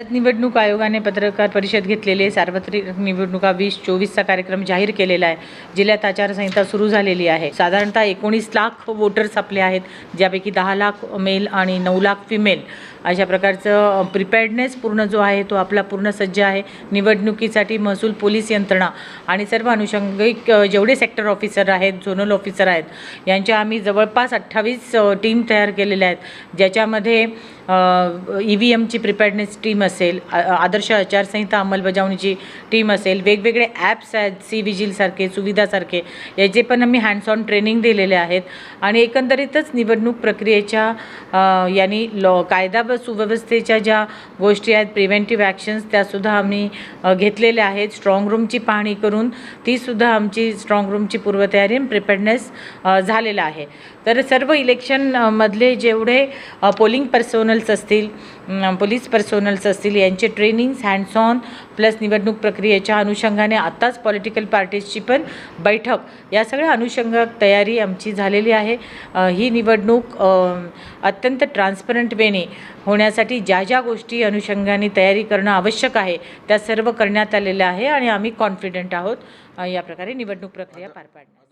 निवडणूक आयोगाने पत्रकार परिषद घेतलेली सार्वत्रिक निवडणुका वीस चोवीसचा कार्यक्रम जाहीर केलेला आहे. जिल्ह्यात आचारसंहिता सुरू झालेली आहे. साधारणतः एकोणीस लाख वोटर्स आपले आहेत. ज्यापैकी दहा लाख मेल आणि नऊ लाख फिमेल अशा प्रकारचं प्रिपेअर्डनेस पूर्ण जो आहे तो आपला पूर्ण सज्ज आहे. निवडणुकीसाठी महसूल पोलीस यंत्रणा आणि सर्व अनुषंगिक जेवढे सेक्टर ऑफिसर आहेत झोनल ऑफिसर आहेत यांच्या आम्ही जवळपास अठ्ठावीस टीम तयार केलेल्या आहेत. ज्याच्यामध्ये ई व्ही एमची प्रिपेअर्डनेस टीम असेल आदर्श आचारसंहिता अंमलबजावणीची टीम असेल वेगवेगळे ॲप्स आहेत सी विजिलसारखे सुविधासारखे याचे पण आम्ही हँड्स ऑन ट्रेनिंग दिलेले आहेत. आणि एकंदरीतच निवडणूक प्रक्रियेच्या यांनी लॉ कायदा व सुव्यवस्थेच्या ज्या गोष्टी आहेत प्रिव्हेंटिव्ह ॲक्शन्स त्यासुद्धा आम्ही घेतलेल्या आहेत. स्ट्रॉंग रूमची पाहणी करून तीसुद्धा आमची स्ट्रॉंग रूमची पूर्वतयारी प्रिपेडनेस झालेला आहे. तर सर्व इलेक्शनमधले जेवढे पोलिंग पर्सोनल्स असतील पोलीस पर्सोनल्स असतील यांचे ट्रेनिंग्स हँड्स ऑन प्लस निवडणूक प्रक्रियेच्या अनुषंगाने आत्ताच पॉलिटिकल पार्टीजची पण बैठक. या सगळ्या अनुषंगात तयारी आमची झालेली आहे. ही निवडणूक अत्यंत ट्रान्सपरंट वेने होण्यासाठी ज्या ज्या गोष्टी अनुषंगाने तयारी करणं आवश्यक आहे त्या सर्व करण्यात आलेल्या आहे आणि आम्ही कॉन्फिडंट आहोत. या प्रकारे निवडणूक प्रक्रिया पार पाडणार.